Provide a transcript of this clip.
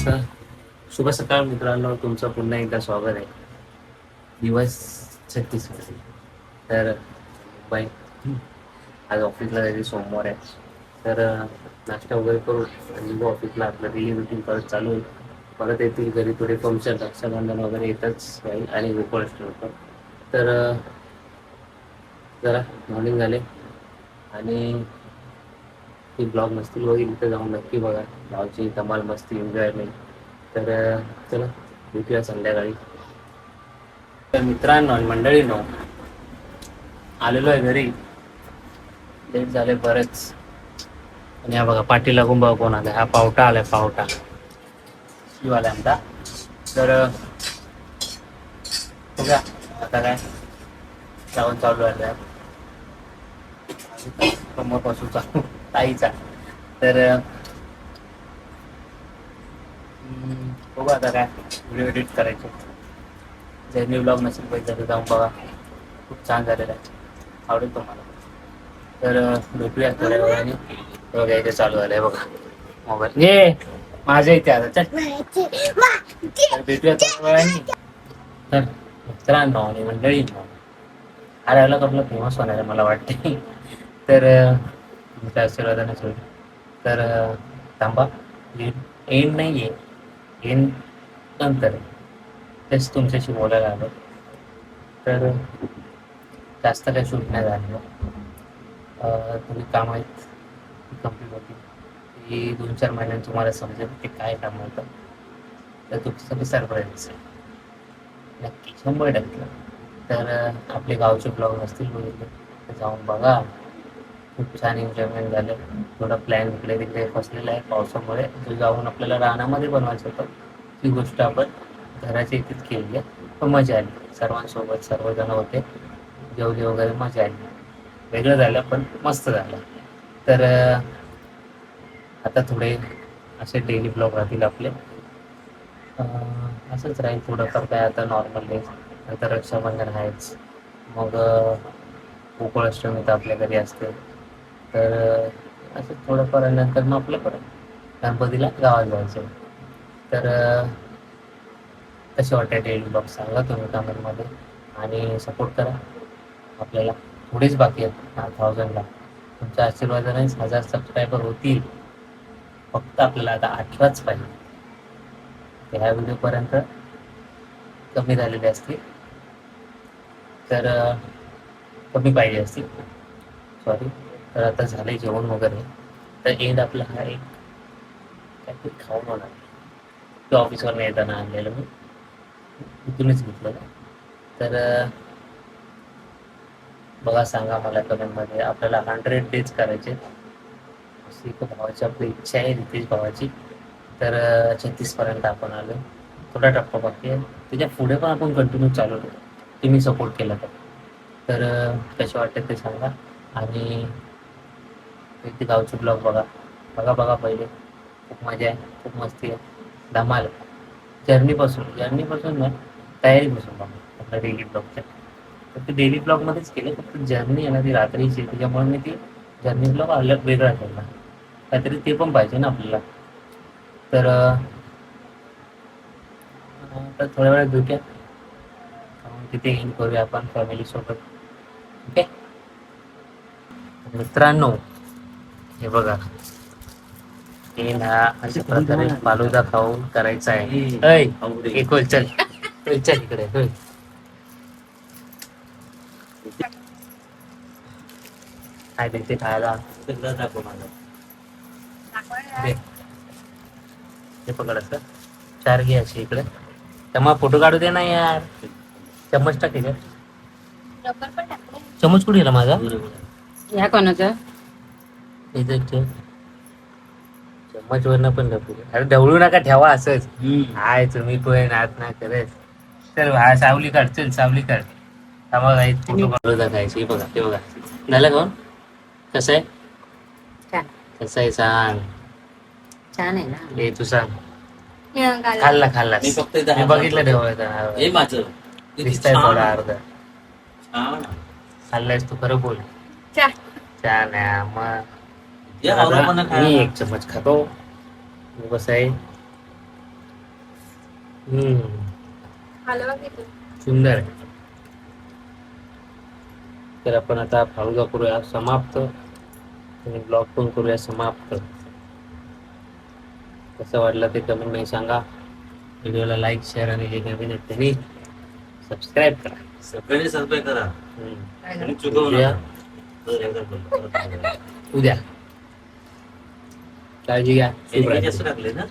नमस्कार. शुभ सकाळ मित्रांनो तुमचं पुन्हा एकदा स्वागत आहे. दिवस छत्तीसमध्ये. तर बाई आज ऑफिसला जायचे सोमवार आहे. तर नाश्ता वगैरे करू आणि ऑफिसला आपलं डेली रुटीन परत चालू होईल. परत येतील घरी थोडे फंक्शन रक्षाबंधन वगैरे येतच राहील आणि गोकुळ पण. तर जरा मॉर्निंग झाले आणि नक्की ब्लॉग नसतील बघील इथं जाऊन नक्की बघा. गावची धमाल मस्ती एन्जॉयमेंट तर चला भेटूया संध्याकाळी. तर मित्रांनो आणि मंडळींनो आलेलो आहे घरी. लेट झाले बरेच. आणि हा बघा पाठी लागून बघा कोण आलाय. हा पावटा आलाय पावटा. शिव आलाय आमचा. तर बघा आता काय? जाऊन चालू आहे. समोरपासून चालू. ताईचा. तर बघू आता काय व्हिडिओ एडिट करायचे. जर्नी ब्लॉग नसेल पाहिजे तर जाऊन बघा. खूप छान झालेला आहे. आवडेल तुम्हाला. तर भेटूया थोड्या वेळाने. बघा इथे चालू झालंय बघा. मोबाईल. ये माझ्या इथे आता. चल. तर भेटूया थोड्या वेळाने. तर मित्रांनो आणि मंडळी. हा डायलॉग आपला फेमस होणार आहे मला वाटते तर अं, तुमच्या आशीर्वादानेच होईल तर थांबा. एंड नाही आहे एंड नंतर आहे. तेच तुमच्याशी बोलायला आलो. तर जास्त काही शूट नाही झालं. तुम्ही काम आहेत. कंप्लीट होती ती दोन चार महिन्यात तुम्हाला समजेल ते काय काम होतं. तर तुमच्यासाठी सरप्राईज असेल नक्की शंभर टक्के. तर आपले गावचे ब्लॉग असतील बघितले. तर जाऊन बघा. खूप छान एन्जॉयमेंट झालं. थोडा प्लॅन इकडे तिकडे फसलेला आहे पावसामुळे. जो जाऊन आपल्याला रानामध्ये बनवायचं होतं. ती गोष्ट आपण घराच्या इथेच केली आहे. पण मजा आली. सर्वांसोबत सर्वजण होते. जेवली वगैरे मजा आली. वेगळं झालं पण मस्त झालं. तर आता थोडे असे डेली ब्लॉग राहतील आपले. असंच राहील थोडंफार काय आता नॉर्मल डेज नंतर रक्षाबंधन आहेच. मग गोकुळाष्टमी तर आपल्या घरी असते. तर असं थोडंफार नंतर मग आपलं परत गणपतीला गावात जायचं. तर कसे वाटते डेली ब्लॉग सांगा तुम्ही कमेंटमध्ये आणि सपोर्ट करा. आपल्याला थोडेच बाकी आहेत थाउजंडला. तुमच्या आशीर्वादानेच हजार सबस्क्रायबर होतील. फक्त आपल्याला आता अठराच पाहिजे. ह्या व्हिडिओपर्यंत कमी झालेले असतील. तर कमी पाहिजे असतील. सॉरी तर आता झाले जेवण वगैरे. तर एंड आपला हा एक काहीतरी खाऊन होणार तो ऑफिसवर येताना आणलेलं मी. इथूनच घेतलं तर बघा सांगा मला कमेंटमध्ये. आपल्याला हंड्रेड डेज करायचे. अशी भावाची आपली इच्छा आहे रितेश भावाची. तर छत्तीसपर्यंत आपण आलो. थोडा टप्पा बाकी आहे. त्याच्या पुढे पण आपण कंटिन्यू चालू ठेवू. तुम्ही सपोर्ट केला तर. तर कसे वाटते ते सांगा. आणि इथे गावचे ब्लॉग बघा. बघा बघा पहिले. खूप मजा आहे. खूप मस्ती आहे. धमाल. जर्नीपासून जर्नीपासून ना तयारीपासून बघा. आपल्या डेली ब्लॉगच्या फक्त ते डेली ब्लॉगमध्येच केले. फक्त जर्नी आहे ना ती रात्रीची त्याच्यामुळे मी ती जर्नी ब्लॉग अलग वेगळा ठेवला काहीतरी ते पण पाहिजे ना आपल्याला. तर आता थोड्या वेळात भेटूया. तिथे एंड करूया आपण फॅमिली सोबत. ओके मित्रांनो हे बघा. हे ना अशा प्रकारे फालुदा खाऊन करायचा आहे. ऐ, एक होय, चल. चल इकडे होय. काय देते खायला दे. हे पकड असं. चार घे अशी इकडे. त्यामुळे फोटो काढू दे ना यार. चम्मच टाक चम्मच कुठे गेला माझा? ह्या कोणाचं? इथे ठेव चम्मच वरनं पण दे. अरे ढवळू नका ठेवा असंच. हाय तुम्ही पण नात ना करत. चल हा सावली काढ चल सावली काढ थांबा काही फोटो काढू दाखायची बघा ते बघा. झालं का कसं आहे? छान. कसं आहे सांग. छान आहे ना. हे तू सांग. हे. खाल्ला खाल्ला. मी फक्त इथं मी हात बघितलं हे माझं. किती दिसतंय छान. थोडा अर्धा. छान. खाल्लायस तू खरं बोल. छान. आहे मग. मी एक चम्मच खातो कसं आहे हम्म, सुंदर आहे तर आपण आता फालुदा करूया समाप्त आणि ब्लॉग पण करूया समाप्त कसं वाटलं ते कमेंटमध्ये सांगा व्हिडिओला लाईक शेअर आणि जे नवीन आहेत त्यांनी सबस्क्राईब करा सगळ्यांनी सबस्क्राईब करा उद्या नका तर एकदा बोलतो. उद्या काळजी घ्या शुभ यांनी रात्री. ना